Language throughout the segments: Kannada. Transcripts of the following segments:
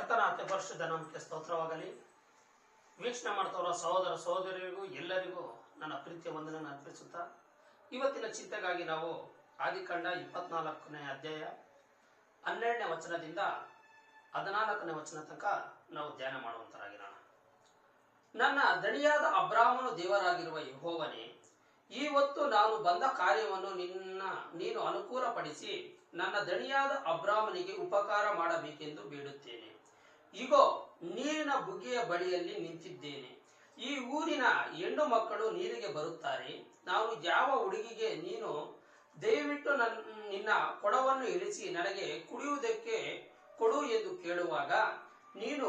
ಕರ್ತನ ಅತಿ ಪರಿಶುದ್ಧ ಸ್ತೋತ್ರವಾಗಲಿ. ವೀಕ್ಷಣೆ ಮಾಡ್ತವರ ಸಹೋದರ ಸಹೋದರಿಗೂ, ಎಲ್ಲರಿಗೂ ನನ್ನ ಪ್ರೀತಿಯ ವಂದನೆ ಅರ್ಪಿಸುತ್ತಾ, ಇವತ್ತಿನ ಚಿಂತೆಗಾಗಿ ನಾವು ಆದಿಕಾಂಡ ಇಪ್ಪತ್ನಾಲ್ಕನೇ ಅಧ್ಯಾಯ ಹನ್ನೆರಡನೇ ವಚನದಿಂದ ಹದಿನಾಲ್ಕನೇ ವಚನ ತನಕ ನಾವು ಧ್ಯಾನ ಮಾಡುವಂತರಾಗಿರೋಣ. ನನ್ನ ದಣಿಯಾದ ಅಬ್ರಾಹ್ಮನು ದೇವರಾಗಿರುವ ಯಹೋವನೇ ಇವತ್ತು ನಾನು ಬಂದ ಕಾರ್ಯವನ್ನು ನಿನ್ನ, ನೀನು ಅನುಕೂಲಪಡಿಸಿ ನನ್ನ ದಣಿಯಾದ ಅಬ್ರಾಹ್ಮನಿಗೆ ಉಪಕಾರ ಮಾಡಬೇಕೆಂದು ಬೇಡುತ್ತೇನೆ. ಇಗೋ, ನೀರಿನ ಬುಗ್ಗೆಯ ಬಳಿಯಲ್ಲಿ ನಿಂತಿದ್ದೇನೆ. ಈ ಊರಿನ ಹೆಣ್ಣು ಮಕ್ಕಳು ನೀರಿಗೆ ಬರುತ್ತಾರೆ. ನಾನು ಯಾವ ಹುಡುಗಿಗೆ ನೀನು ದಯವಿಟ್ಟು ನನ್, ನಿನ್ನ ಕೊಡವನ್ನು ಇಳಿಸಿ ನನಗೆ ಕುಡಿಯುವುದಕ್ಕೆ ಕೊಡು ಎಂದು ಕೇಳುವಾಗ, ನೀನು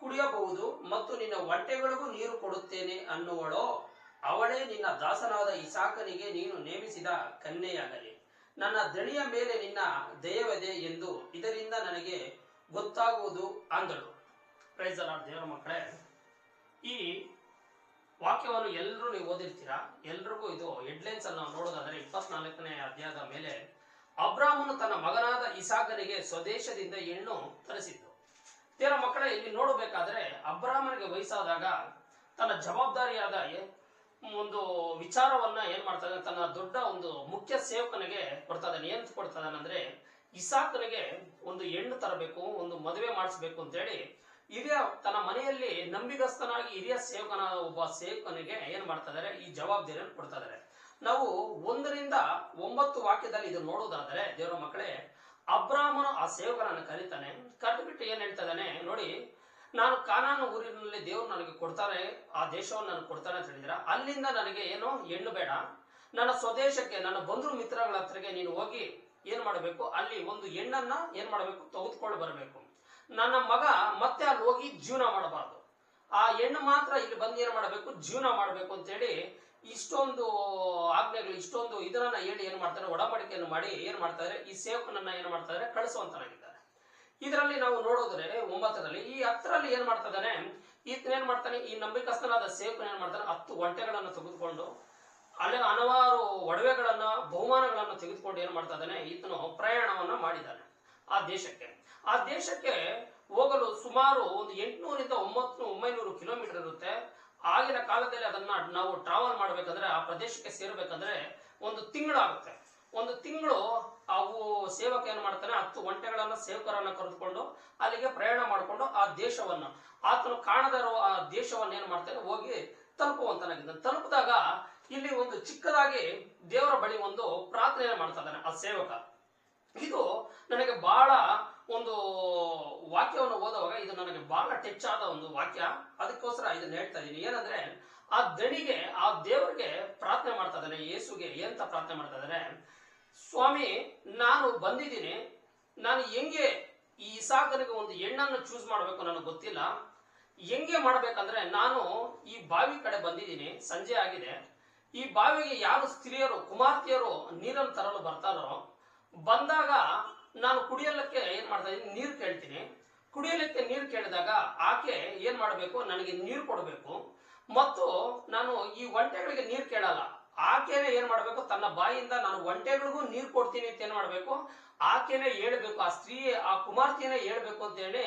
ಕುಡಿಯಬಹುದು ಮತ್ತು ನಿನ್ನ ಹೊಟ್ಟೆಗಳಿಗೂ ನೀರು ಕೊಡುತ್ತೇನೆ ಅನ್ನುವಳೋ, ಅವಳೇ ನಿನ್ನ ದಾಸನಾದ ಇಸಾಕನಿಗೆ ನೀನು ನೇಮಿಸಿದ ಕನ್ಯೆಯಾಗಲಿ. ನನ್ನ ದಣಿಯ ಮೇಲೆ ನಿನ್ನ ದಯವಿದೆ ಎಂದು ಇದರಿಂದ ನನಗೆ ಗೊತ್ತಾಗುವುದು ಅಂದಳು. ಪ್ರೈಸ್ ಅಲ್ಲ ದೇವರ ಮಕ್ಕಳೇ. ಈ ವಾಕ್ಯವನ್ನು ಎಲ್ಲರೂ ನೀವು ಓದಿರ್ತೀರಾ? ಎಲ್ರಿಗೂ ಇದು ಹೆಡ್ಲೈನ್ಸ್ ಅನ್ನು ನೋಡೋದಾದ್ರೆ ಇಪ್ಪತ್ನಾಲ್ಕನೇ ಅಧ್ಯಾಯದ ಮೇಲೆ ಅಬ್ರಾಹ್ಮನು ತನ್ನ ಮಗನಾದ ಇಸಾಕನಿಗೆ ಸ್ವದೇಶದಿಂದ ಹೆಣ್ಣು ತರಿಸಿದ್ದು. ದೇವರ ಮಕ್ಕಳೇ, ಇಲ್ಲಿ ನೋಡಬೇಕಾದ್ರೆ ಅಬ್ರಾಹ್ಮನಿಗೆ ವಯಸ್ಸಾದಾಗ ತನ್ನ ಜವಾಬ್ದಾರಿಯಾದ ಒಂದು ವಿಚಾರವನ್ನ ಏನ್ ಮಾಡ್ತಾನೆ ತನ್ನ ದೊಡ್ಡ ಒಂದು ಮುಖ್ಯ ಸೇವಕನಿಗೆ ಕೊಡ್ತಾ ಇದ್ದಾನೆ. ಏನ್ ಕೊಡ್ತಾ ಇದ್ದಾನೆ ಅಂದ್ರೆ ಇಸಾಕನಿಗೆ ಒಂದು ಹೆಣ್ಣು ತರಬೇಕು, ಒಂದು ಮದುವೆ ಮಾಡಿಸ್ಬೇಕು ಅಂತೇಳಿ ಹಿರಿಯ ತನ್ನ ಮನೆಯಲ್ಲಿ ನಂಬಿಗಸ್ತನಾಗಿ ಹಿರಿಯ ಸೇವಕನ, ಒಬ್ಬ ಸೇವಕನಿಗೆ ಏನ್ ಮಾಡ್ತಾ ಇದಾರೆ? ಈ ಜವಾಬ್ದಾರಿಯನ್ನು ಕೊಡ್ತಾ ಇದಾರೆ. ನಾವು ಒಂದರಿಂದ ಒಂಬತ್ತು ವಾಕ್ಯದಲ್ಲಿ ಇದು ನೋಡೋದಾದ್ರೆ ದೇವರ ಮಕ್ಕಳೇ ಅಬ್ರಾಹ್ಮನು ಆ ಸೇವಕನನ್ನು ಕರೀತಾನೆ. ಕರೆದುಬಿಟ್ಟು ಏನ್ ಹೇಳ್ತಾ ಇದ್ದಾನೆ? ನೋಡಿ, ನಾನು ಕಾನಾನು ಊರಿನಲ್ಲಿ ದೇವರು ನನಗೆ ಕೊಡ್ತಾರೆ, ಆ ದೇಶವನ್ನು ನನಗೆ ಕೊಡ್ತಾರೆ ಅಂತ ಹೇಳಿದ್ರೆ? ಅಲ್ಲಿಂದ ನನಗೆ ಏನು? ಹೆಣ್ಣು ಬೇಡ. ನನ್ನ ಸ್ವದೇಶಕ್ಕೆ, ನನ್ನ ಬಂಧು ಮಿತ್ರಗಳ ಹತ್ರಗೆ ನೀನು ಹೋಗಿ ಏನ್ ಮಾಡಬೇಕು? ಅಲ್ಲಿ ಒಂದು ಹೆಣ್ಣನ್ನ ಏನ್ ಮಾಡಬೇಕು? ತೆಗೆದುಕೊಂಡು ಬರಬೇಕು. ನನ್ನ ಮಗ ಮತ್ತೆ ಅಲ್ಲಿ ಹೋಗಿ ಜೀವನ ಮಾಡಬಾರ್ದು. ಆ ಹೆಣ್ಣು ಮಾತ್ರ ಇಲ್ಲಿ ಬಂದು ಏನ್ ಮಾಡಬೇಕು? ಜೀವನ ಮಾಡಬೇಕು ಅಂತ ಹೇಳಿ ಇಷ್ಟೊಂದು ಆಜ್ಞೆಗಳು, ಇಷ್ಟೊಂದು ಇದನ್ನ ಹೇಳಿ ಏನ್ ಮಾಡ್ತಾರೆ? ಒಡಂಬಡಿಕೆಯನ್ನು ಮಾಡಿ ಏನ್ ಮಾಡ್ತಾರೆ? ಈ ಸೇವಕನನ್ನ ಏನ್ ಮಾಡ್ತಾರೆ? ಕಳಿಸುವಂತನಾಗಿದ್ದಾರೆ ಇದರಲ್ಲಿ ನಾವು ನೋಡೋದ್ರೆ ಒಂಬತ್ತರಲ್ಲಿ ಈ ಹತ್ತರಲ್ಲಿ ಏನ್ ಮಾಡ್ತಾ ಇದ್ದಾನೆ ಈತನ ಏನ್ ಮಾಡ್ತಾನೆ? ಈ ನಂಬಿಕಸ್ತನಾದ ಸೇವಕನ ಏನ್ ಮಾಡ್ತಾನೆ? ಹತ್ತು ಒಂಟೆಗಳನ್ನು ತೆಗೆದುಕೊಂಡು ಅಲ್ಲಿ ಹಲವಾರು ಒಡವೆಗಳನ್ನ, ಬಹುಮಾನಗಳನ್ನ ತೆಗೆದುಕೊಂಡು ಏನ್ ಮಾಡ್ತಾ ಇದ್ದಾನೆ, ಈತನು ಪ್ರಯಾಣವನ್ನ ಮಾಡಿದ್ದಾನೆ ಆ ದೇಶಕ್ಕೆ. ಆ ದೇಶಕ್ಕೆ ಹೋಗಲು ಸುಮಾರು ಒಂದು ಎಂಟುನೂರಿಂದ ಒಂಬತ್ತು, ಒಂಬೈನೂರು ಕಿಲೋಮೀಟರ್ ಇರುತ್ತೆ. ಆಗಿನ ಕಾಲದಲ್ಲಿ ಅದನ್ನ ನಾವು ಟ್ರಾವೆಲ್ ಮಾಡ್ಬೇಕಂದ್ರೆ, ಆ ಪ್ರದೇಶಕ್ಕೆ ಸೇರ್ಬೇಕಂದ್ರೆ ಒಂದು ತಿಂಗಳಾಗುತ್ತೆ. ಒಂದು ತಿಂಗಳು ಅವು ಸೇವಕ ಏನ್ ಮಾಡ್ತಾನೆ, ಹತ್ತು ಗಂಟೆಗಳನ್ನ ಸೇವಕರನ್ನ ಕರೆದುಕೊಂಡು ಅಲ್ಲಿಗೆ ಪ್ರಯಾಣ ಮಾಡಿಕೊಂಡು ಆ ದೇಶವನ್ನ, ಆತನು ಕಾಣದ ಆ ದೇಶವನ್ನ ಏನ್ ಮಾಡ್ತಾನೆ, ಹೋಗಿ ತಲುಪುವಂತನಾಗಿದ್ದಾನೆ. ತಲುಪಿದಾಗ ಇಲ್ಲಿ ಒಂದು ಚಿಕ್ಕದಾಗಿ ದೇವರ ಬಳಿ ಒಂದು ಪ್ರಾರ್ಥನೆಯನ್ನು ಮಾಡ್ತಾ ಇದ್ದಾನೆ, ಆ ಸೇವಕ. ಇದು ನನಗೆ ಬಹಳ ಒಂದು ವಾಕ್ಯವನ್ನು ಓದುವಾಗ ಇದು ನನಗೆ ಬಹಳ ಟಚ್ ಆದ ಒಂದು ವಾಕ್ಯ. ಅದಕ್ಕೋಸ್ಕರ ಇದನ್ನ ಹೇಳ್ತಾ ಇದ್ದೀನಿ. ಏನಂದ್ರೆ, ಆ ದಣಿಗೆ, ಆ ದೇವರಿಗೆ ಪ್ರಾರ್ಥನೆ ಮಾಡ್ತಾ ಇದ್ದಾನೆ, ಯೇಸುಗೆ ಎಂತ ಪ್ರಾರ್ಥನೆ ಮಾಡ್ತಾ ಇದ್ದಾನೆ? ಸ್ವಾಮಿ, ನಾನು ಬಂದಿದ್ದೀನಿ. ನಾನು ಹೆಂಗೆ ಈ ಇಸಾಕನಿಗೆ ಒಂದು ಹೆಣ್ಣನ್ನು ಚೂಸ್ ಮಾಡಬೇಕು ನನಗೆ ಗೊತ್ತಿಲ್ಲ. ಹೆಂಗೆ ಮಾಡ್ಬೇಕಂದ್ರೆ, ನಾನು ಈ ಬಾವಿ ಕಡೆ ಬಂದಿದ್ದೀನಿ, ಸಂಜೆ ಆಗಿದೆ. ಈ ಬಾವಿಗೆ ಯಾರು ಸ್ತ್ರೀಯರು ಕುಮಾರ್ತಿಯರು ನೀರನ್ನು ತರಲು ಬರ್ತಾರೋ, ಬಂದಾಗ ನಾನು ಕುಡಿಯಲಿಕ್ಕೆ ಏನ್ ಮಾಡ್ತಾ ನೀರು ಕೇಳ್ತೀನಿ. ಕುಡಿಯಲಿಕ್ಕೆ ನೀರು ಕೇಳಿದಾಗ ಆಕೆ ಏನ್ ಮಾಡಬೇಕು? ನನಗೆ ನೀರು ಕೊಡಬೇಕು. ಮತ್ತು ನಾನು ಈ ಒಂಟೆಗಳಿಗೆ ನೀರು ಕೇಳಲ್ಲ. ಆಕೆನೆ ಏನ್ ಮಾಡ್ಬೇಕು? ತನ್ನ ಬಾಯಿಯಿಂದ ನಾನು ಒಂಟೆಗಳಿಗೂ ನೀರು ಕೊಡ್ತೀನಿ ಅಂತ ಏನ್ ಮಾಡ್ಬೇಕು? ಆಕೆನೆ ಹೇಳ್ಬೇಕು, ಆ ಸ್ತ್ರೀ ಆ ಕುಮಾರ್ತಿಯನ್ನೇ ಹೇಳ್ಬೇಕು ಅಂತ ಹೇಳಿ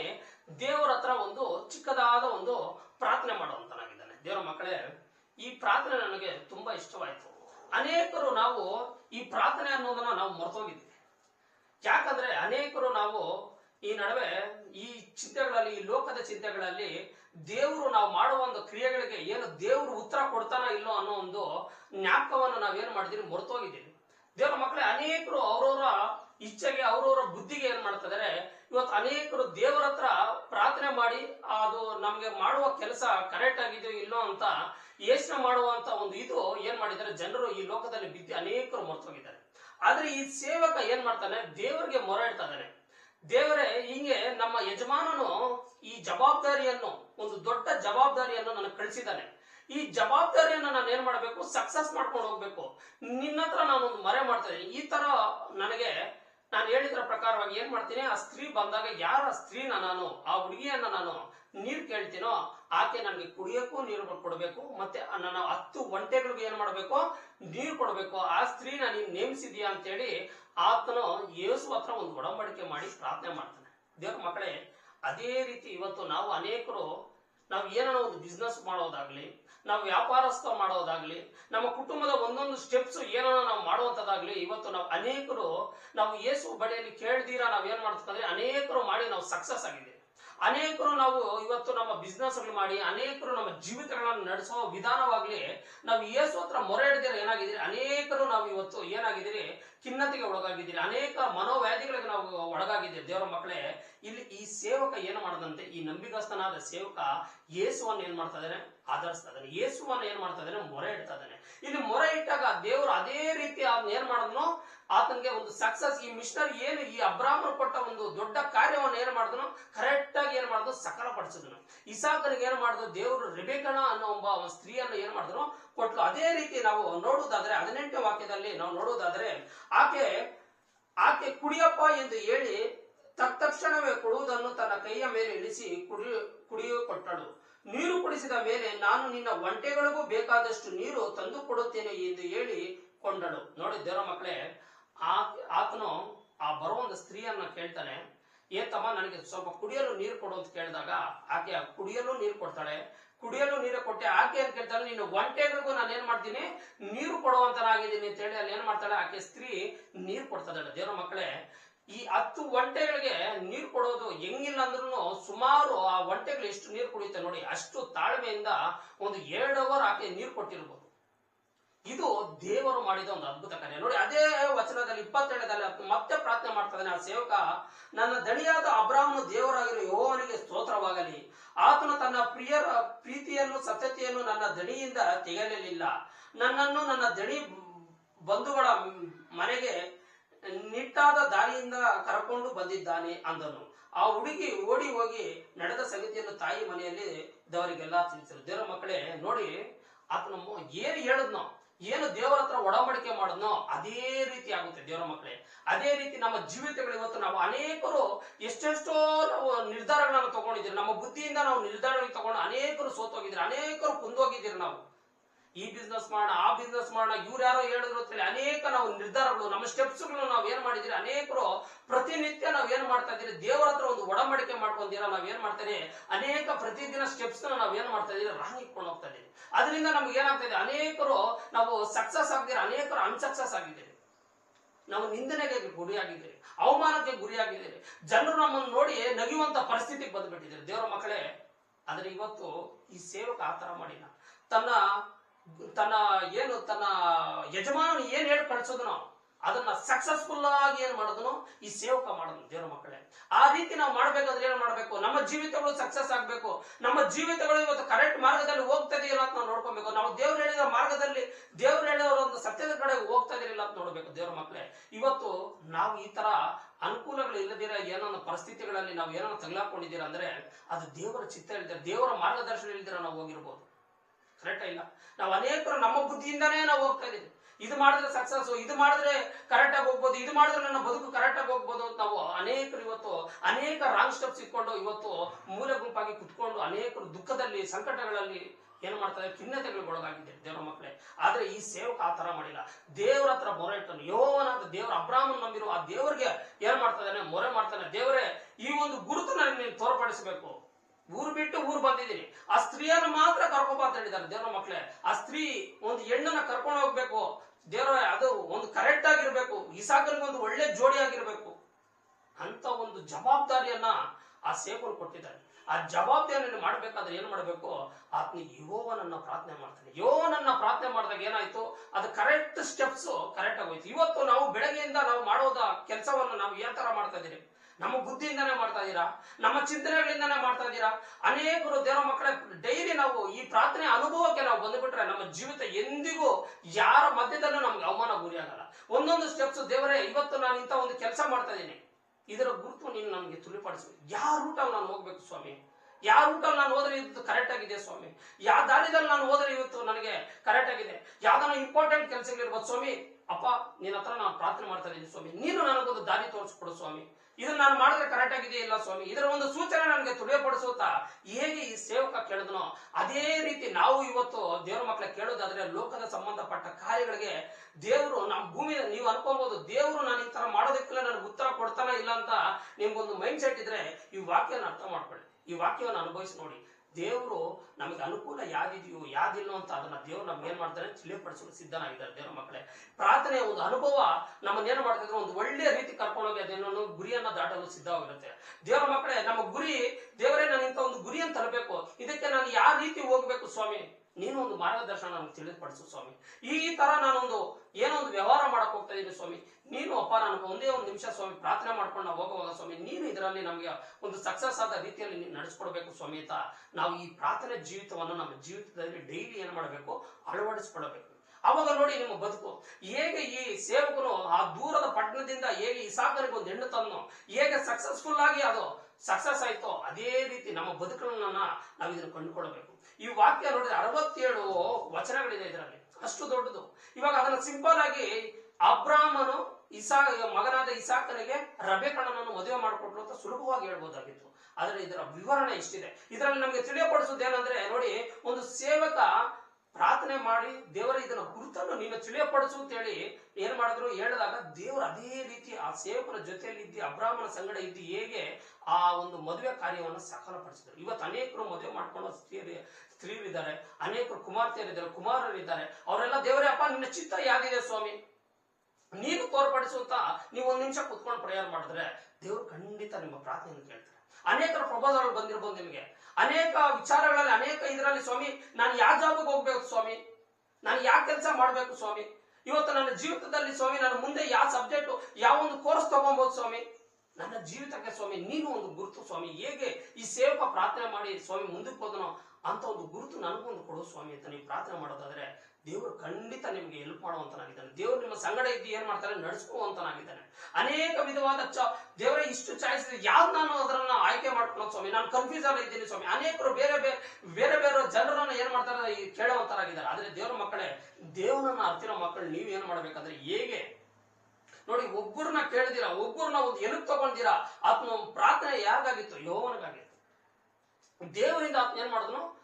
ದೇವರ ಹತ್ರ ಒಂದು ಚಿಕ್ಕದಾದ ಒಂದು ಪ್ರಾರ್ಥನೆ ಮಾಡುವಂತನಾಗಿದ್ದಾನೆ. ದೇವರ ಮಕ್ಕಳೇ ಈ ಪ್ರಾರ್ಥನೆ ನನಗೆ ತುಂಬಾ ಇಷ್ಟವಾಯಿತು. ಅನೇಕರು ನಾವು ಈ ಪ್ರಾರ್ಥನೆ ಅನ್ನೋದನ್ನ ನಾವು ಮರ್ತೋಗಿದ್ವಿ. ಯಾಕಂದ್ರೆ ಅನೇಕರು ನಾವು ಈ ನಡುವೆ ಈ ಚಿಂತೆಗಳಲ್ಲಿ, ಈ ಲೋಕದ ಚಿಂತೆಗಳಲ್ಲಿ ದೇವರು ನಾವು ಮಾಡುವ ಒಂದು ಕ್ರಿಯೆಗಳಿಗೆ ಏನು ದೇವರು ಉತ್ತರ ಕೊಡ್ತಾನ ಇಲ್ಲೋ ಅನ್ನೋ ಒಂದು ಜ್ಞಾಪಕವನ್ನು ನಾವೇನು ಮಾಡಿದೀವಿ ಮರ್ತೋಗಿದ್ದೀವಿ. ದೇವರ ಮಕ್ಕಳೇ, ಅನೇಕರು ಅವ್ರವ್ರ ಇಚ್ಛೆಗೆ ಅವ್ರವ್ರ ಬುದ್ಧಿಗೆ ಏನ್ ಮಾಡ್ತಿದ್ದಾರೆ ಇವತ್ತು ಅನೇಕರು ದೇವರ ಹತ್ರ ಪ್ರಾರ್ಥನೆ ಮಾಡಿ, ಅದು ನಮ್ಗೆ ಮಾಡುವ ಕೆಲಸ ಕರೆಕ್ಟ್ ಆಗಿದೆಯೋ ಇಲ್ಲೋ ಅಂತ ಯೋಚನೆ ಮಾಡುವಂತ ಒಂದು ಇದು ಏನ್ ಮಾಡಿದ್ದಾರೆ, ಜನರು ಈ ಲೋಕದಲ್ಲಿ ಬಿದ್ದು ಅನೇಕರು ಮರ್ತೋಗಿದ್ದಾರೆ. ಆದ್ರೆ ಈ ಸೇವಕ ಏನ್ ಮಾಡ್ತಾನೆ, ದೇವರಿಗೆ ಮೊರೆ ಇಡ್ತಾ ಇದ್ದಾನೆ. ದೇವರೇ, ಹಿಂಗೆ ನಮ್ಮ ಯಜಮಾನನು ಈ ಜವಾಬ್ದಾರಿಯನ್ನು, ಒಂದು ದೊಡ್ಡ ಜವಾಬ್ದಾರಿಯನ್ನು ನನಗೆ ಕಳಿಸಿದ್ದಾನೆ. ಈ ಜವಾಬ್ದಾರಿಯನ್ನ ನಾನು ಏನ್ ಮಾಡ್ಬೇಕು ಸಕ್ಸಸ್ ಮಾಡ್ಕೊಂಡು ಹೋಗ್ಬೇಕು. ನಿನ್ನ ಹತ್ರ ನಾನು ಒಂದು ಮರೆ ಮಾಡ್ತಾ ಇದ್ದೀನಿ. ಈ ತರ ನನಗೆ ನಾನು ಹೇಳಿದ್ರ ಪ್ರಕಾರವಾಗಿ ಏನ್ ಮಾಡ್ತೀನಿ? ಆ ಸ್ತ್ರೀ ಬಂದಾಗ ಯಾರ ಸ್ತ್ರೀನ ನಾನು, ಆ ಹುಡುಗಿಯನ್ನ ನಾನು ನೀರ್ ಕೇಳ್ತೀನೋ, ಆಕೆ ನನಗೆ ಕುಡಿಯಕ್ಕೂ ನೀರು ಕೊಡಬೇಕು, ಮತ್ತೆ ನನ್ನ ಹತ್ತು ಒಂಟೆಗಳಿಗೂ ಏನ್ ಮಾಡಬೇಕು? ನೀರು ಕೊಡಬೇಕು. ಆ ಸ್ತ್ರೀನ ನೀನ್ ನೇಮಿಸಿದ್ಯಾ ಅಂತೇಳಿ ಆತನು ಯೇಸು ಹತ್ರ ಒಂದು ಒಡಂಬಡಿಕೆ ಮಾಡಿ ಪ್ರಾರ್ಥನೆ ಮಾಡ್ತಾನೆ. ದೇವ್ರ ಮಕ್ಕಳೇ, ಅದೇ ರೀತಿ ಇವತ್ತು ನಾವು ಅನೇಕರು ನಾವು ಏನೋ ಒಂದು ಬಿಸ್ನೆಸ್ ಮಾಡೋದಾಗ್ಲಿ, ನಾವು ವ್ಯಾಪಾರಸ್ಥ ಮಾಡೋದಾಗ್ಲಿ, ನಮ್ಮ ಕುಟುಂಬದ ಒಂದೊಂದು ಸ್ಟೆಪ್ಸ್ ಏನೋ ನಾವು ಮಾಡುವಂತದಾಗ್ಲಿ ಇವತ್ತು ನಾವು ಅನೇಕರು ನಾವು ಯೇಸು ಬಡೆಯಲ್ಲಿ ಕೇಳ್ದೀರಾ, ನಾವ್ ಏನ್ ಮಾಡ್ತಕ್ಕಂದ್ರೆ ಅನೇಕರು ಮಾಡಿ ನಾವು ಸಕ್ಸಸ್ ಆಗಿದೆ. ಅನೇಕರು ನಾವು ಇವತ್ತು ನಮ್ಮ ಬಿಸ್ನೆಸ್ ಮಾಡಿ, ಅನೇಕರು ನಮ್ಮ ಜೀವಿತಗಳನ್ನು ನಡೆಸೋ ವಿಧಾನವಾಗ್ಲಿ, ನಾವು ಯೇಸು ಹತ್ರ ಮೊರೆ ಹಿಡಿದ್ರೆ ಏನಾಗಿದ್ದೀರಿ? ಅನೇಕರು ನಾವು ಇವತ್ತು ಏನಾಗಿದ್ದೀರಿ? ಖಿನ್ನತೆಗೆ ಒಳಗಾಗಿದ್ದೀರಿ. ಅನೇಕ ಮನೋವ್ಯಾಧಿಗಳಿಗೆ ನಾವು ಒಳಗಾಗಿದ್ದೀರಿ. ದೇವರ ಮಕ್ಕಳೇ, ಇಲ್ಲಿ ಸೇವಕ ಏನು ಮಾಡದಂತೆ ಈ ನಂಬಿಗಸ್ತನಾದ ಸೇವಕ ಯೇಸುವನ್ನು ಏನ್ ಮಾಡ್ತಾ ಇದ್ದಾನೆ? ಆಧರಿಸ್ತಾ ಇದ್ದಾನೆ. ಯೇಸುವನ್ನು ಏನ್ ಮಾಡ್ತಾ ಇದ್ದಾನೆ? ಮೊರೆ ಇಡ್ತಾ ಇದ್ದಾನೆ. ಇಲ್ಲಿ ಮೊರೆ ಇಟ್ಟಾಗ ದೇವರು ಅದೇ ರೀತಿ ಅವ್ನ ಏನ್ ಮಾಡಿದ್ನು? ಆತನಿಗೆ ಒಂದು ಸಕ್ಸಸ್ ಈ ಮಿಷನರ್ ಏನು ಈ ಅಬ್ರಾಹ್ಮರು ಕೊಟ್ಟ ಒಂದು ದೊಡ್ಡ ಕಾರ್ಯವನ್ನು ಏನ್ ಮಾಡಿದ್ನು? ಕರೆಕ್ಟ್ ಆಗಿ ಏನ್ ಮಾಡಿದ್ರು ಸಕಲ ಪಡಿಸಿದ್ನು ಇಸಾಕನಿಗೆ ಏನ್ ಮಾಡಿದ್ರು ದೇವರು ರಿಬೇಕಣ ಅನ್ನೋ ಒಬ್ಬ ಸ್ತ್ರೀಯನ್ನು ಏನ್ ಮಾಡಿದ್ರು ಕೊಟ್ಲು. ಅದೇ ರೀತಿ ನಾವು ನೋಡುವುದಾದ್ರೆ, ಹದಿನೆಂಟನೇ ವಾಕ್ಯದಲ್ಲಿ ನಾವು ನೋಡುವುದಾದ್ರೆ, ಆಕೆ ಆಕೆ ಕುಡಿಯಪ್ಪ ಎಂದು ಹೇಳಿ ತಕ್ಷಣವೇ ಕೊಡುವುದನ್ನು ತನ್ನ ಕೈಯ ಮೇಲೆ ಇಳಿಸಿ ಕುಡಿ, ಕುಡಿಯು ಕೊಟ್ಟಳು. ನೀರು ಕುಡಿಸಿದ ಮೇಲೆ ನಾನು ನಿನ್ನ ಒಂಟೆಗಳಿಗೂ ಬೇಕಾದಷ್ಟು ನೀರು ತಂದು ಕೊಡುತ್ತೇನೆ ಎಂದು ಹೇಳಿ ಕೊಂಡಳು. ನೋಡಿ ದೇವರ ಮಕ್ಕಳೇ, ಆ, ಆತನು ಆ ಬರೋ ಒಂದು ಸ್ತ್ರೀಯನ್ನ ಕೇಳ್ತಾನೆ, ಏತಮ್ಮ, ನನಗೆ ಸ್ವಲ್ಪ ಕುಡಿಯಲು ನೀರು ಕೊಡು ಅಂತ ಕೇಳಿದಾಗ ಆಕೆ ಕುಡಿಯಲು ನೀರು ಕೊಡ್ತಾಳೆ. ಕುಡಿಯಲು ನೀರು ಕೊಟ್ಟೆ, ಆಕೆ ಅಂತ ಕೇಳ್ತಾಳೆ, ನಿನ್ನ ಒಂಟೆಗಳಿಗೂ ನಾನು ಏನ್ ಮಾಡ್ತೀನಿ? ನೀರು ಕೊಡುವಂತನಾಗಿದ್ದೀನಿ ಅಂತ ಹೇಳಿ ಅಲ್ಲಿ ಏನ್ ಮಾಡ್ತಾಳೆ, ಆಕೆ ಸ್ತ್ರೀ ನೀರು ಕೊಡ್ತಾಳೆ ದೇವರ ಮಕ್ಕಳೇ ಈ ಹತ್ತು ಒಂಟೆಗಳಿಗೆ ನೀರು ಕೊಡೋದು ಹೆಂಗಿಲ್ಲ ಅಂದ್ರೂ ಸುಮಾರು ಆ ಒಂಟೆಗಳು ಎಷ್ಟು ನೀರು ಕುಡಿಯುತ್ತೆ ನೋಡಿ, ಅಷ್ಟು ತಾಳ್ಮೆಯಿಂದ ಒಂದು ಎರಡು ಅವರ್ ಆಕೆ ನೀರು ಕೊಟ್ಟಿರ್ಬೋದು. ಇದು ದೇವರು ಮಾಡಿದ ಒಂದು ಅದ್ಭುತ ಕಾರ್ಯ. ನೋಡಿ, ಅದೇ ವಚನದಲ್ಲಿ ಇಪ್ಪತ್ತೇಳದಲ್ಲಿ ಮತ್ತೆ ಪ್ರಾರ್ಥನೆ ಮಾಡ್ತಾನೆ ಆ ಸೇವಕ, ನನ್ನ ದಣಿಯಾದ ಅಬ್ರಾಹ್ಮನು ದೇವರಾಗಿರೋ ಯೋವನಿಗೆ ಸ್ತೋತ್ರವಾಗಲಿ. ಆತನು ತನ್ನ ಪ್ರಿಯರ ಪ್ರೀತಿಯನ್ನು, ಸತ್ಯತೆಯನ್ನು ನನ್ನ ದಣಿಯಿಂದ ತೆಗೆಯಲಿಲ್ಲ. ನನ್ನನ್ನು ನನ್ನ ದಣಿ ಬಂಧುಗಳ ಮನೆಗೆ ನಿಟ್ಟಾದ ದಾರಿಯಿಂದ ಕರ್ಕೊಂಡು ಬಂದಿದ್ದಾನೆ ಅಂದನು. ಆ ಹುಡುಗಿ ಓಡಿ ಹೋಗಿ ನಡೆದ ಸಂಗತಿಯನ್ನು ತಾಯಿ ಮನೆಯಲ್ಲಿ ದೇವರಿಗೆಲ್ಲ ತಿಳಿಸಿದ್ರು. ದೇವರ ಮಕ್ಕಳೇ, ನೋಡಿ, ಆತನ ಏನು ಹೇಳಿದ್ನೋ, ಏನು ದೇವರ ಹತ್ರ ಒಡಂಬಡಿಕೆ ಮಾಡಿದ್ನೋ, ಅದೇ ರೀತಿ ಆಗುತ್ತೆ ದೇವರ ಮಕ್ಕಳೇ. ಅದೇ ರೀತಿ ನಮ್ಮ ಜೀವಿತಗಳು ಇವತ್ತು ನಾವು ಅನೇಕರು ಎಷ್ಟೆಷ್ಟೋ ನಾವು ನಿರ್ಧಾರಗಳನ್ನು ತಗೊಂಡಿದ್ದೀರಿ. ನಮ್ಮ ಬುದ್ಧಿಯಿಂದ ನಾವು ನಿರ್ಧಾರಗಳನ್ನು ತಗೊಂಡು ಅನೇಕರು ಸೋತೋಗಿದ್ದೀರಿ, ಅನೇಕರು ಕುಂದೋಗಿದ್ದೀರಿ ನಾವು. ಈ ಬಿಸ್ನೆಸ್ ಮಾಡೋಣ ಆ ಬಿಸ್ನೆಸ್ ಮಾಡೋಣ ಇವ್ರು ಯಾರೋ ಹೇಳಿದ್ರು ಅನೇಕ ನಾವು ನಿರ್ಧಾರಗಳು, ನಮ್ಮ ಸ್ಟೆಪ್ಸ್ ನಾವು ಏನ್ ಮಾಡಿದೀರಿ ಅನೇಕರು ಪ್ರತಿನಿತ್ಯ ನಾವ್ ಏನ್ ಮಾಡ್ತಾ ಇದೀರಿ ದೇವರ ಹತ್ರ ಒಂದು ಒಡಂಬಡಿಕೆ ಮಾಡ್ಕೊಂಡಿರ ನಾವ್ ಏನ್ ಮಾಡ್ತಾರೆ ಅನೇಕ ಪ್ರತಿದಿನ ಸ್ಟೆಪ್ಸ್ ನಾವ್ ಏನ್ ಮಾಡ್ತಾ ಇದೀವಿ ರಾಂಗ್ ಇಟ್ಕೊಂಡು ಹೋಗ್ತಾ ಇದೀರಿ ಅದರಿಂದ ನಮ್ಗೆ ಏನಾಗ್ತಾ ಇದೆ, ಅನೇಕರು ನಾವು ಸಕ್ಸಸ್ ಆಗ್ತೀರ ಅನೇಕರು ಅನ್ಸಕ್ಸಸ್ ಆಗಿದ್ದೀರಿ. ನಾವು ನಿಂದನೆಗೆ ಗುರಿಯಾಗಿದ್ದೀರಿ ಅವಮಾನಕ್ಕೆ ಗುರಿಯಾಗಿದ್ದೀರಿ ಜನರು ನಮ್ಮನ್ನು ನೋಡಿ ನಗಿಯುವಂತ ಪರಿಸ್ಥಿತಿಗೆ ಬಂದ್ಬಿಟ್ಟಿದ್ದೀರಿ. ದೇವರ ಮಕ್ಕಳೇ, ಆದ್ರೆ ಇವತ್ತು ಈ ಸೇವಕ ಆ ತರ ಮಾಡಿಲ್ಲ. ತನ್ನ ತನ್ನ ಏನು ತನ್ನ ಯಜಮಾನ ಏನ್ ಹೇಳಿ ಕಳ್ಸೋದನೋ ಅದನ್ನ ಸಕ್ಸಸ್ಫುಲ್ ಆಗಿ ಏನ್ ಮಾಡೋದನು? ಈ ಸೇವಕ ಮಾಡೋದು ದೇವರ ಮಕ್ಕಳೇ. ಆ ರೀತಿ ನಾವು ಮಾಡ್ಬೇಕಾದ್ರೆ ಏನ್ ಮಾಡ್ಬೇಕು? ನಮ್ಮ ಜೀವಿತಗಳು ಸಕ್ಸಸ್ ಆಗ್ಬೇಕು. ನಮ್ಮ ಜೀವಿತಗಳು ಇವತ್ತು ಕರೆಕ್ಟ್ ಮಾರ್ಗದಲ್ಲಿ ಹೋಗ್ತಾ ಇದೆಯಲ್ಲ ಅಂತ ನಾವು ನೋಡ್ಕೊಬೇಕು. ನಾವು ದೇವ್ರು ಹೇಳಿದ ಮಾರ್ಗದಲ್ಲಿ ದೇವ್ರು ಹೇಳಿದವರ ಒಂದು ಸತ್ಯದ ಕಡೆ ಹೋಗ್ತಾ ಇದೀರಿಲ್ಲ ಅಂತ ನೋಡ್ಬೇಕು ದೇವ್ರ ಮಕ್ಕಳೇ. ಇವತ್ತು ನಾವು ಈ ತರ ಅನುಕೂಲಗಳು ಇಲ್ಲದಿರ ಏನೋ ಪರಿಸ್ಥಿತಿಗಳಲ್ಲಿ ನಾವು ಏನೋ ತಗಲಾಕೊಂಡಿದ್ದೀರಾ ಅಂದ್ರೆ ಅದು ದೇವರ ಚಿತ್ತ ಹೇಳಿದ್ರೆ ದೇವರ ಮಾರ್ಗದರ್ಶನ ಇಲ್ದಿರ ನಾವು ಹೋಗಿರ್ಬೋದು. ಕರೆಕ್ಟ್ ಇಲ್ಲ. ನಾವು ಅನೇಕರು ನಮ್ಮ ಬುದ್ಧಿಯಿಂದಾನೇ ನಾವು ಹೋಗ್ತಾ ಇದ್ದೀವಿ. ಇದು ಮಾಡಿದ್ರೆ ಸಕ್ಸಸ್ ಇದು ಮಾಡಿದ್ರೆ ಕರೆಕ್ಟ್ ಆಗಿ ಹೋಗ್ಬೋದು, ಇದು ಮಾಡಿದ್ರೆ ನನ್ನ ಬದುಕು ಕರೆಕ್ಟ್ ಆಗಿ ಹೋಗ್ಬೋದು ಅಂತ ನಾವು ಅನೇಕರು ಇವತ್ತು ಅನೇಕ ರಾಂಗ್ ಸ್ಟೆಪ್ಸ್ ಇಟ್ಕೊಂಡು ಇವತ್ತು ಮೂಲೆ ಗುಂಪಾಗಿ ಕುತ್ಕೊಂಡು ಅನೇಕರು ದುಃಖದಲ್ಲಿ, ಸಂಕಟಗಳಲ್ಲಿ ಏನ್ ಮಾಡ್ತಾರೆ? ಖಿನ್ನತೆಗಳಿಗೆ ಒಳಗಾಗಿದ್ದಾರೆ ದೇವರ ಮಕ್ಕಳೇ. ಆದ್ರೆ ಈ ಸೇವಕ ಆ ತರ ಮಾಡಿಲ್ಲ. ದೇವರ ಹತ್ರ ಮೊರೆ ಇಟ್ಟನು ಯೋವನಾದ ದೇವರ ಅಬ್ರಾಹ್ಮನ್ ನಂಬಿರುವ ಆ ದೇವರಿಗೆ ಏನ್ ಮಾಡ್ತಾ ಮೊರೆ ಮಾಡ್ತಾನೆ. ದೇವರೇ, ಈ ಒಂದು ಗುರುತು ನನಗೆ ನೀನು ತೋರ್ಪಡಿಸಬೇಕು. ಊರು ಬಿಟ್ಟು ಊರು ಬಂದಿದ್ದೀನಿ. ಆ ಸ್ತ್ರೀಯನ್ನು ಮಾತ್ರ ಕರ್ಕೊಂಡು ಅಂತ ಹೇಳಿದ್ದಾರೆ ದೇವ್ರ ಮಕ್ಕಳೇ ಆ ಸ್ತ್ರೀ ಒಂದು ಹೆಣ್ಣನ್ನ ಕರ್ಕೊಂಡು ಹೋಗ್ಬೇಕು. ದೇವ್ರ ಅದು ಒಂದು ಕರೆಕ್ಟ್ ಆಗಿರ್ಬೇಕು. ಇಸಾಕನಿಗೆ ಒಂದು ಒಳ್ಳೆ ಜೋಡಿ ಆಗಿರ್ಬೇಕು. ಅಂತ ಒಂದು ಜವಾಬ್ದಾರಿಯನ್ನ ಆ ಸೇವಕರು ಕೊಟ್ಟಿದ್ದಾರೆ. ಆ ಜವಾಬ್ದಾರಿಯನ್ನು ಮಾಡ್ಬೇಕಾದ್ರೆ ಏನ್ ಮಾಡ್ಬೇಕು? ಆತನಿಗೆ ಯೋವನನ್ನ ಪ್ರಾರ್ಥನೆ ಮಾಡ್ತಾನೆ. ಯೋವನನ್ನ ಪ್ರಾರ್ಥನೆ ಮಾಡಿದಾಗ ಏನಾಯ್ತು? ಅದು ಕರೆಕ್ಟ್ ಸ್ಟೆಪ್ಸ್ ಕರೆಕ್ಟ್ ಆಗೋಯ್ತು. ಇವತ್ತು ನಾವು ಬೆಳಗ್ಗೆಯಿಂದ ನಾವು ಮಾಡೋದ ಕೆಲಸವನ್ನು ನಾವು ಏನ್ ತರ ಮಾಡ್ತಾ ಇದೀರಿ ನಮ್ಮ ಬುದ್ಧಿಯಿಂದನೇ ಮಾಡ್ತಾ ಇದ್ದೀರಾ ನಮ್ಮ ಚಿಂತನೆಗಳಿಂದನೇ ಮಾಡ್ತಾ ಇದ್ದೀರಾ ಅನೇಕರು ದೇವರ ಮಕ್ಕಳೇ ಡೈಲಿ ನಾವು ಈ ಪ್ರಾರ್ಥನೆ ಅನುಭವಕ್ಕೆ ನಾವು ಬಂದ್ಬಿಟ್ರೆ ನಮ್ಮ ಜೀವಿತ ಎಂದಿಗೂ ಯಾರ ಮಧ್ಯದಲ್ಲೂ ನಮ್ಗೆ ಅವಮಾನ ಗುರಿಯಾಗಲ್ಲ ಒಂದೊಂದು ಸ್ಟೆಪ್ಸ್ ದೇವರೇ, ಇವತ್ತು ನಾನು ಇಂಥ ಒಂದು ಕೆಲಸ ಮಾಡ್ತಾ ಇದ್ದೀನಿ. ಇದರ ಗುರುತು ನೀನು ನಮಗೆ ತುಳಿಪಡಿಸು. ಯಾವ ರೂಟಲ್ಲಿ ನಾನು ಹೋಗ್ಬೇಕು ಸ್ವಾಮಿ? ಯಾವ ರೂಟಲ್ಲಿ ನಾನು ಹೋದ್ರೆ ಇದು ಕರೆಕ್ಟ್ ಆಗಿದೆ ಸ್ವಾಮಿ? ಯಾವ ದಾರಿದಲ್ಲಿ ನಾನು ಹೋದ್ರೆ ಇವತ್ತು ನನಗೆ ಕರೆಕ್ಟ್ ಆಗಿದೆ? ಇಂಪಾರ್ಟೆಂಟ್ ಕೆಲಸಗಳಿರ್ಬೋದು ಸ್ವಾಮಿ, ಅಪ್ಪ, ನಿನ್ನ ಹತ್ರ ನಾನು ಪ್ರಾರ್ಥನೆ ಮಾಡ್ತಾ ಇದ್ದೀನಿ ಸ್ವಾಮಿ. ನೀನು ನನಗೊಂದು ದಾರಿ ತೋರಿಸ್ಕೊಡು ಸ್ವಾಮಿ. ಇದನ್ನ ನಾನು ಮಾಡಿದ್ರೆ ಕರೆಕ್ಟ್ ಆಗಿದೆಯಾ ಇಲ್ಲ ಸ್ವಾಮಿ? ಇದರ ಒಂದು ಸೂಚನೆ ನನಗೆ ತಿಳಿಯಪಡಿಸುತ್ತಾ ಹೇಗೆ ಈ ಸೇವಕ ಕೇಳಿದ್ನೋ, ಅದೇ ರೀತಿ ನಾವು ಇವತ್ತು ದೇವರ ಮಕ್ಕಳ ಕೇಳೋದಾದ್ರೆ ಲೋಕದ ಸಂಬಂಧಪಟ್ಟ ಕಾರ್ಯಗಳಿಗೆ ದೇವರು ನಮ್ಮ ಭೂಮಿ, ನೀವು ಅನ್ಕೊಬಹುದು ದೇವರು ನಾನು ಈ ತರ ಮಾಡೋದಕ್ಕೆಲ್ಲ ನನಗೆ ಉತ್ತರ ಕೊಡ್ತಾನೆ ಇಲ್ಲ ಅಂತ ನಿಮ್ಗೊಂದು ಮೈಂಡ್ ಸೆಟ್ ಇದ್ರೆ ಈ ವಾಕ್ಯನ ಅರ್ಥ ಮಾಡ್ಕೊಳ್ಳಿ. ಈ ವಾಕ್ಯವನ್ನು ಅನುಭವಿಸಿ ನೋಡಿ. ದೇವರು ನಮಗೆ ಅನುಕೂಲ ಯಾವ್ದಿದೆಯೋ, ಯಾವ್ದಿಲ್ಲೋ ಅಂತ ಅದನ್ನ ದೇವ್ರು ನಮ್ಗೆ ಏನ್ ಮಾಡ್ತಾರೆ? ತಿಳಿಯಪಡಿಸಲು ಸಿದ್ಧನಾಗಿದ್ದಾರೆ ದೇವರ ಮಕ್ಕಳೇ. ಪ್ರಾರ್ಥನೆಯ ಒಂದು ಅನುಭವ ನಮ್ಮನ್ನ ಏನ್ ಮಾಡ್ತಿದ್ರೆ ಒಂದು ಒಳ್ಳೆಯ ರೀತಿ ಕರ್ಕೊಂಡೋಗಿ ಅದೇನೋ ಗುರಿಯನ್ನ ದಾಟಲು ಸಿದ್ಧವಾಗಿರುತ್ತೆ. ದೇವರ ಮಕ್ಕಳೇ, ನಮ್ಮ ಗುರಿ ದೇವರೇ ನಾನು ಇಂಥ ಒಂದು ಗುರಿಯನ್ನು ತರಬೇಕು. ಇದಕ್ಕೆ ನಾನು ಯಾವ ರೀತಿ ಹೋಗ್ಬೇಕು ಸ್ವಾಮಿ? ನೀನು ಒಂದು ಮಾರ್ಗದರ್ಶನ ನನಗೆ ತಿಳಿದುಪಡಿಸು ಸ್ವಾಮಿ. ಈ ತರ ನಾನೊಂದು ಏನೋ ಒಂದು ವ್ಯವಹಾರ ಮಾಡಕ್ ಹೋಗ್ತಾ ಇದ್ದೀನಿ ಸ್ವಾಮಿ. ನೀನು ಅಪ್ಪ ನಾನು ಒಂದೇ ಒಂದು ನಿಮಿಷ ಸ್ವಾಮಿ ಪ್ರಾರ್ಥನೆ ಮಾಡ್ಕೊಂಡು ನಾವು ಹೋಗುವಾಗ ಸ್ವಾಮಿ, ನೀನು ಇದರಲ್ಲಿ ನಮಗೆ ಒಂದು ಸಕ್ಸಸ್ ಆದ ರೀತಿಯಲ್ಲಿ ನೀನು ನಡೆಸ್ಕೊಡ್ಬೇಕು ಸ್ವಾಮಿ ಅಂತ. ನಾವು ಈ ಪ್ರಾರ್ಥನೆ ಜೀವಿತವನ್ನು ನಮ್ಮ ಜೀವಿತದಲ್ಲಿ ಡೈಲಿ ಏನ್ ಮಾಡಬೇಕು? ಅಳವಡಿಸ್ಕೊಳ್ಬೇಕು. ಅವಾಗ ನೋಡಿ ನಿಮ್ಮ ಬದುಕು. ಹೇಗೆ ಈ ಸೇವಕರು ಆ ದೂರದ ಪಟ್ಟಣದಿಂದ ಹೇಗೆ ಇಸಾಕನಿಗೆ ಒಂದು ಹೆಣ್ಣು ತಂದು ಹೇಗೆ ಸಕ್ಸಸ್ಫುಲ್ ಆಗಿ ಅದು ಸಕ್ಸಸ್ ಆಯ್ತೋ, ಅದೇ ರೀತಿ ನಮ್ಮ ಬದುಕನ್ನ ನಾವು ಇದನ್ನು ಕಂಡುಕೊಳ್ಬೇಕು. ಈ ವಾಕ್ಯ ನೋಡಿದ್ರೆ ಅರವತ್ತೇಳು ವಚನಗಳಿದೆ ಇದರಲ್ಲಿ. ಅಷ್ಟು ದೊಡ್ಡದು. ಇವಾಗ ಅದನ್ನ ಸಿಂಪಲ್ ಆಗಿ ಅಬ್ರಾಹ್ಮನು ಇಸಾ, ಮಗನಾದ ಇಸಾಕನಿಗೆ ರಬೇಕಣ್ಣನನ್ನು ಮದುವೆ ಮಾಡಿಕೊಟ್ಲು ಅಂತ ಸುಲಭವಾಗಿ ಹೇಳ್ಬೋದಾಗಿತ್ತು. ಆದ್ರೆ ಇದರ ವಿವರಣೆ ಇಷ್ಟಿದೆ ಇದರಲ್ಲಿ ನಮಗೆ ತಿಳಿಯಪಡಿಸೋದು ಏನಂದ್ರೆ ನೋಡಿ, ಒಂದು ಸೇವಕ ಪ್ರಾರ್ಥನೆ ಮಾಡಿ ದೇವರ, ಇದನ್ನ ಗುರುತನ್ನು ನೀನು ತಿಳಿಯಪಡಿಸು ಅಂತ ಹೇಳಿ ಏನ್ ಮಾಡಿದ್ರು? ಹೇಳಿದಾಗ ದೇವರು ಅದೇ ರೀತಿ ಆ ಸೇವಕನ ಜೊತೆಯಲ್ಲಿ ಇದ್ದು ಅಬ್ರಾಹ್ಮಣ ಸಂಗಡ ಇದ್ದು ಹೇಗೆ ಆ ಒಂದು ಮದುವೆ ಕಾರ್ಯವನ್ನು ಸಫಲಪಡಿಸಿದ್ರು. ಇವತ್ತು ಅನೇಕರು ಮದುವೆ ಮಾಡ್ಕೊಂಡು ಸ್ತ್ರೀಯರು ಸ್ತ್ರೀಯರಿದ್ದಾರೆ ಅನೇಕರು ಕುಮಾರ್ತೆಯರಿದ್ದಾರೆ, ಕುಮಾರರಿದ್ದಾರೆ. ಅವರೆಲ್ಲ ದೇವರೇ, ಅಪ್ಪ, ನಿನ್ನ ಚಿತ್ತ ಸ್ವಾಮಿ? ನೀನು ತೋರ್ಪಡಿಸುವಂತ ನೀವು ಒಂದ್ ನಿಮಿಷ ಕುತ್ಕೊಂಡು ಪ್ರೇಯರ್ ಮಾಡಿದ್ರೆ ದೇವರು ಖಂಡಿತ ನಿಮ್ಮ ಪ್ರಾರ್ಥನೆಯನ್ನು ಕೇಳ್ತಾರೆ. ಅನೇಕರ ಪ್ರಬೋಧಗಳು ಬಂದಿರ್ಬೋದು ನಿಮಗೆ. ಅನೇಕ ವಿಚಾರಗಳಲ್ಲಿ, ಅನೇಕ ಇದರಲ್ಲಿ, ಸ್ವಾಮಿ, ನಾನು ಯಾವ ಜಾಬ್ಗೆ ಹೋಗ್ಬೇಕು ಸ್ವಾಮಿ? ನಾನು ಯಾವ ಕೆಲಸ ಮಾಡ್ಬೇಕು ಸ್ವಾಮಿ? ಇವತ್ತು ನನ್ನ ಜೀವಿತದಲ್ಲಿ ಸ್ವಾಮಿ, ನಾನು ಮುಂದೆ ಯಾವ ಸಬ್ಜೆಕ್ಟ್ ಯಾವ ಒಂದು ಕೋರ್ಸ್ ತಗೊಬಹುದು ಸ್ವಾಮಿ? ನನ್ನ ಜೀವಿತಕ್ಕೆ ಸ್ವಾಮಿ, ನೀನು ಒಂದು ಗುರುತು ಸ್ವಾಮಿ. ಹೇಗೆ ಈ ಸೇವಕ ಪ್ರಾರ್ಥನೆ ಮಾಡಿ ಸ್ವಾಮಿ ಮುಂದಕ್ಕೆ ಹೋದನೋ ಅಂತ ಒಂದು ಗುರುತು ನನಗೊಂದು ಕೊಡು ಸ್ವಾಮಿ ಅಂತ ನೀವು ಪ್ರಾರ್ಥನೆ ಮಾಡೋದಾದ್ರೆ ದೇವರು ಖಂಡಿತ ನಿಮ್ಗೆ ಹೆಲ್ಪ್ ಮಾಡುವಂತನಾಗಿದ್ದಾನೆ. ದೇವರು ನಿಮ್ಮ ಸಂಗಡ ಇದ್ದು ಏನ್ ಮಾಡ್ತಾರೆ? ನಡೆಸ್ಕೊಳ್ಳುವಂತನಾಗಿದ್ದಾನೆ ಅನೇಕ ವಿಧವಾದ ಚ, ದೇವರೇ ಇಷ್ಟು ಚಾಯ್ಸ್ ಯಾವ್ದು ನಾನು ಅದನ್ನ ಆಯ್ಕೆ ಮಾಡ್ಕೊಳ್ಳೋದು ಸ್ವಾಮಿ? ನಾನು ಕನ್ಫ್ಯೂಸ್ ಅಲ್ಲಿ ಇದ್ದೀನಿ ಸ್ವಾಮಿ. ಅನೇಕರು ಬೇರೆ ಬೇರೆ ಬೇರೆ ಬೇರೆ ಜನರನ್ನ ಏನ್ ಮಾಡ್ತಾರೆ? ಈ ಕೇಳುವಂತರಾಗಿದ್ದಾರೆ. ಆದ್ರೆ ದೇವರ ಮಕ್ಕಳೇ ದೇವರನ್ನ ಅರ್ತಿರೋ ಮಕ್ಕಳು ನೀವ್ ಏನ್ ಮಾಡ್ಬೇಕಂದ್ರೆ ಹೇಗೆ? ನೋಡಿ, ಒಬ್ಬರನ್ನ ಕೇಳಿದಿರ, ಒಬ್ಬರನ್ನ ಒಂದು ಎಲುಕ್ ತಗೊಂಡಿರಾ, ಆತ್ಮ ಪ್ರಾರ್ಥನೆ ಯಾರಿಗಾಗಿತ್ತು? ಯೋವನಿಗಾಗಿತ್ತು. ದೇವರಿಂದ ಆತ್ಮ ಏನ್ ಮಾಡಿದ್ನು?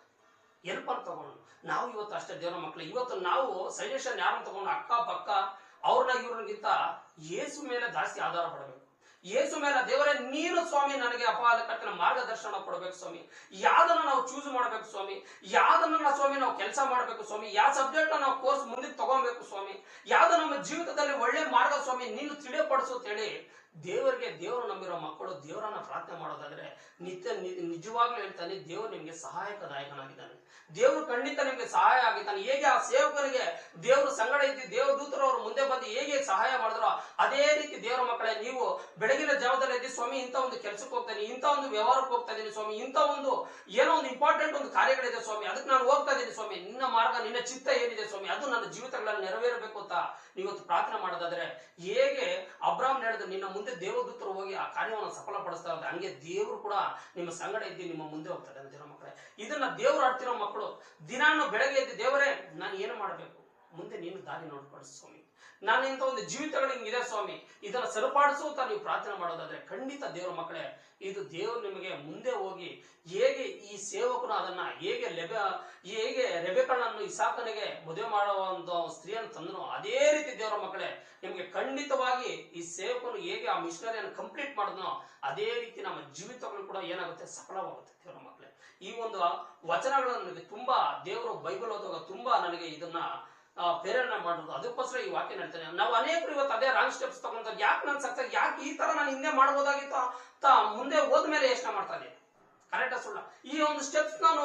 ಎಲ್ಪರ್ ತಗೊಂಡು ನಾವು ಇವತ್ತು ಅಷ್ಟೇ ದೇವರ ಮಕ್ಕಳು ಇವತ್ತು ನಾವು ಸಜೆಷನ್ ಯಾರನ್ನ ತಗೊಂಡು ಅಕ್ಕ, ಪಕ್ಕ, ಅವ್ರನ್ನ ಇವ್ರನ್ಗಿಂತ ಯೇಸು ಮೇಲೆ ಜಾಸ್ತಿ ಆಧಾರ ಪಡಬೇಕು. ಯೇಸು ಮೇಲೆ ದೇವರೇ, ನೀನು ಸ್ವಾಮಿ, ನನಗೆ ಅಪಾದ ಕಟ್ಟಿನ ಮಾರ್ಗದರ್ಶನ ಕೊಡಬೇಕು ಸ್ವಾಮಿ. ಯಾವ್ದನ್ನ ನಾವು ಚೂಸ್ ಮಾಡಬೇಕು ಸ್ವಾಮಿ? ಯಾವ್ದನ್ನ ಸ್ವಾಮಿ, ನಾವು ಕೆಲಸ ಮಾಡ್ಬೇಕು ಸ್ವಾಮಿ? ಯಾವ ಸಬ್ಜೆಕ್ಟ್ ನಾವು ಕೋರ್ಸ್ ಮುಂದೆ ತಗೊಬೇಕು ಸ್ವಾಮಿ? ಯಾವ್ದು ನಮ್ಮ ಜೀವಿತದಲ್ಲಿ ಒಳ್ಳೆ ಮಾರ್ಗ ಸ್ವಾಮಿ? ನೀನು ತಿಳಿಯಪಡಿಸು ಹೇಳಿ ದೇವರಿಗೆ ದೇವರು ನಂಬಿರೋ ಮಕ್ಕಳು ದೇವರನ್ನ ಪ್ರಾರ್ಥನೆ ಮಾಡೋದಾದ್ರೆ ನಿತ್ಯ ನಿಜವಾಗ್ಲೂ ಹೇಳ್ತಾನೆ ದೇವರು ನಿಮ್ಗೆ ಸಹಾಯಕದಾಯಕನಾಗಿದ್ದಾನೆ ದೇವರು ಖಂಡಿತ ನಿಮ್ಗೆ ಸಹಾಯ ಆಗಿದ್ದಾನೆ. ಹೇಗೆ ಆ ಸೇವಕರಿಗೆ ದೇವರು ಸಂಗಡ ಇದ್ದು ದೇವದೂತರು ಅವರು ಮುಂದೆ ಬಂದು ಹೇಗೆ ಸಹಾಯ ಮಾಡಿದ್ರು ಅದೇ ರೀತಿ ದೇವರ ಮಕ್ಕಳೇ, ನೀವು ಬೆಳಗಿನ ಜಾವದಲ್ಲಿ ಇದ್ದೀವಿ ಸ್ವಾಮಿ ಇಂಥ ಒಂದು ಕೆಲಸಕ್ಕೆ ಹೋಗ್ತಾನೆ ಇಂಥ ಒಂದು ವ್ಯವಹಾರಕ್ಕೆ ಹೋಗ್ತಾ ಇದ್ದೀನಿ ಸ್ವಾಮಿ, ಇಂಥ ಒಂದು ಏನೋ ಒಂದು ಇಂಪಾರ್ಟೆಂಟ್ ಒಂದು ಕಾರ್ಯಗಳಿದೆ ಸ್ವಾಮಿ, ಅದಕ್ಕೆ ನಾನು ಹೋಗ್ತಾ ಇದ್ದೀನಿ ಸ್ವಾಮಿ, ನಿನ್ನ ಮಾರ್ಗ, ನಿನ್ನ ಚಿತ್ತ ಏನಿದೆ ಸ್ವಾಮಿ, ಅದು ನನ್ನ ಜೀವಿತಗಳಲ್ಲಿ ನೆರವೇರಬೇಕು ಅಂತ ನೀವತ್ತು ಪ್ರಾರ್ಥನೆ ಮಾಡೋದಾದ್ರೆ ಹೇಗೆ ಅಬ್ರಾಮ್ ನಡೆದು ನಿನ್ನ ಮುಂದೆ ದೇವದೂತರು ಹೋಗಿ ಆ ಕಾರ್ಯವನ್ನು ಸಫಲಪಡಿಸ್ತಾ ಇದ್ದಾರೆ ಹಂಗೆ ದೇವರು ಕೂಡ ನಿಮ್ಮ ಸಂಗಡ ಇದ್ದು ನಿಮ್ಮ ಮುಂದೆ ಹೋಗ್ತಾರೆ ಅಂತಿರೋ ಮಕ್ಕಳೇ. ಇದನ್ನ ದೇವರು ಆಡ್ತಿರೋ ಮಕ್ಕಳು ದಿನಾನು ಬೆಳಗ್ಗೆ ಎದ್ದು ದೇವರೇ, ನಾನು ಏನು ಮಾಡಬೇಕು? ಮುಂದೆ ನೀನು ದಾರಿ ನೋಡ್ಕೊಡಿಸ್ ಸ್ವಾಮಿ. ನಾನು ಇಂಥ ಒಂದು ಜೀವಿತಗಳು ಹಿಂಗಿದೆ ಸ್ವಾಮಿ. ಇದನ್ನ ಸರಿಪಾಡಿಸುವಂತ ನೀವು ಪ್ರಾರ್ಥನೆ ಮಾಡೋದಾದ್ರೆ ಖಂಡಿತ ದೇವರ ಮಕ್ಕಳೇ, ಇದು ದೇವರು ನಿಮಗೆ ಮುಂದೆ ಹೋಗಿ ಹೇಗೆ ಈ ಸೇವಕನು ಅದನ್ನ ಹೇಗೆ ಲೆಬೆ, ಹೇಗೆ ಈ ಸಾಕನಿಗೆ ಮದುವೆ ಮಾಡುವ ಒಂದು ಸ್ತ್ರೀಯನ್ನು ತಂದನು ಅದೇ ರೀತಿ ದೇವರ ಮಕ್ಕಳೇ, ನಿಮಗೆ ಖಂಡಿತವಾಗಿ ಈ ಸೇವಕನು ಹೇಗೆ ಆ ಮಿಷನರಿಯನ್ನು ಕಂಪ್ಲೀಟ್ ಮಾಡಿದ್ನೋ ಅದೇ ರೀತಿ ನಮ್ಮ ಜೀವಿತಗಳು ಕೂಡ ಏನಾಗುತ್ತೆ? ಸಫಲವಾಗುತ್ತೆ ದೇವರ ಮಕ್ಕಳೇ. ಈ ಒಂದು ವಚನಗಳನ್ನು ತುಂಬಾ ದೇವರು ಬೈಬಲ್ ಓದುವಾಗ ತುಂಬಾ ನನಗೆ ಇದನ್ನ ಪ್ರೇರಣೆ ಮಾಡೋದು ಅದಕ್ಕೋಸ್ಕರ ಈ ವಾಕ್ಯ ಹೇಳ್ತೇನೆ ನಾವು ಅನೇಕರು ಇವತ್ತು ಅದೇ ರಾಂಗ್ ಸ್ಟೆಪ್ಸ್ ತಗೊಂತಾರೆ ಯಾಕೆ ನಾನು ಸಕ್ಸಸ್ ಯಾಕೆ ಈ ತರ ನಾನು ಹಿಂದೆ ಮಾಡ್ಬೋದಾಗಿತ್ತು? ಅಂತ ಮುಂದೆ ಹೋದ್ಮೇಲೆ ಯೋಚನೆ ಮಾಡ್ತಾ ಇದ್ದೀನಿ? ಕರೆಕ್ಟ್ ಸುಳ್ಳ? ಈ ಒಂದು ಸ್ಟೆಪ್ಸ್ ನಾನು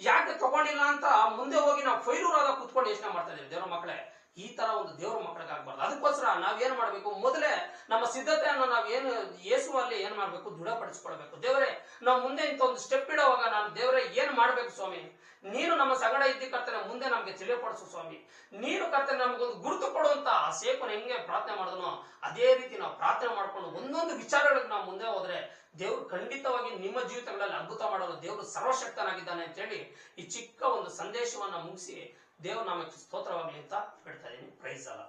ಯಾಕೆ ತಗೊಂಡಿಲ್ಲ ಅಂತ ಮುಂದೆ ಹೋಗಿ ನಾವು ಫೈಲೂರ್ ಆದ ಕುತ್ಕೊಂಡು ಯೋಚನೆ ಮಾಡ್ತಾ ಇದ್ದೀವಿ ದೇವರ ಮಕ್ಕಳೇ. ಈ ತರ ಒಂದು ದೇವರ ಮಕ್ಕಳಿಗೆ ಆಗ್ಬಾರ್ದು ಅದಕ್ಕೋಸ್ಕರ ನಾವೇನ್ ಮಾಡ್ಬೇಕು? ಮೊದಲೇ ನಮ್ಮ ಸಿದ್ಧತೆಯನ್ನು ನಾವ್ ಏನು ಯೇಸುವಲ್ಲಿ ಏನ್ ಮಾಡ್ಬೇಕು? ದೃಢಪಡಿಸ್ಕೊಳ್ಬೇಕು ದೇವರೇ, ನಾವು ಮುಂದೆ ಇಂಥ ಒಂದು ಸ್ಟೆಪ್ ಇಡುವಾಗ ನಾನು ದೇವರೇ, ಏನ್ ಮಾಡ್ಬೇಕು ಸ್ವಾಮಿ? ನೀನು ನಮ್ಮ ಸಗಡ ಇದ್ದಿ ಕರ್ತನೆ, ಮುಂದೆ ನಮ್ಗೆ ತಿಳಿಯಪಡಿಸು ಸ್ವಾಮಿ. ನೀನು ಕರ್ತನೆ, ನಮಗೊಂದು ಗುರುತು ಕೊಡುವಂತ ಆ ಸೇಪನ ಹೆಂಗೆ ಪ್ರಾರ್ಥನೆ ಮಾಡಿದನೋ, ಅದೇ ರೀತಿ ನಾವು ಪ್ರಾರ್ಥನೆ ಮಾಡ್ಕೊಂಡು ಒಂದೊಂದು ವಿಚಾರಗಳಿಗೆ ನಾವು ಮುಂದೆ ಹೋದ್ರೆ ದೇವರು ಖಂಡಿತವಾಗಿ ನಿಮ್ಮ ಜೀವಿತಗಳಲ್ಲಿ ಅದ್ಭುತ ಮಾಡಲು ದೇವರು ಸರ್ವಶಕ್ತನಾಗಿದ್ದಾನೆ ಅಂತ ಹೇಳಿ ಈ ಚಿಕ್ಕ ಒಂದು ಸಂದೇಶವನ್ನ ಮುಗಿಸಿ ದೇವ್ರ ನಾಮಕ್ಕೆ ಸ್ತೋತ್ರವಾಗಲಿ ಅಂತ ಹೇಳ್ತಾ ಇದ್ದೀನಿ ಪ್ರೈಸ್ ಅಲ್ಲ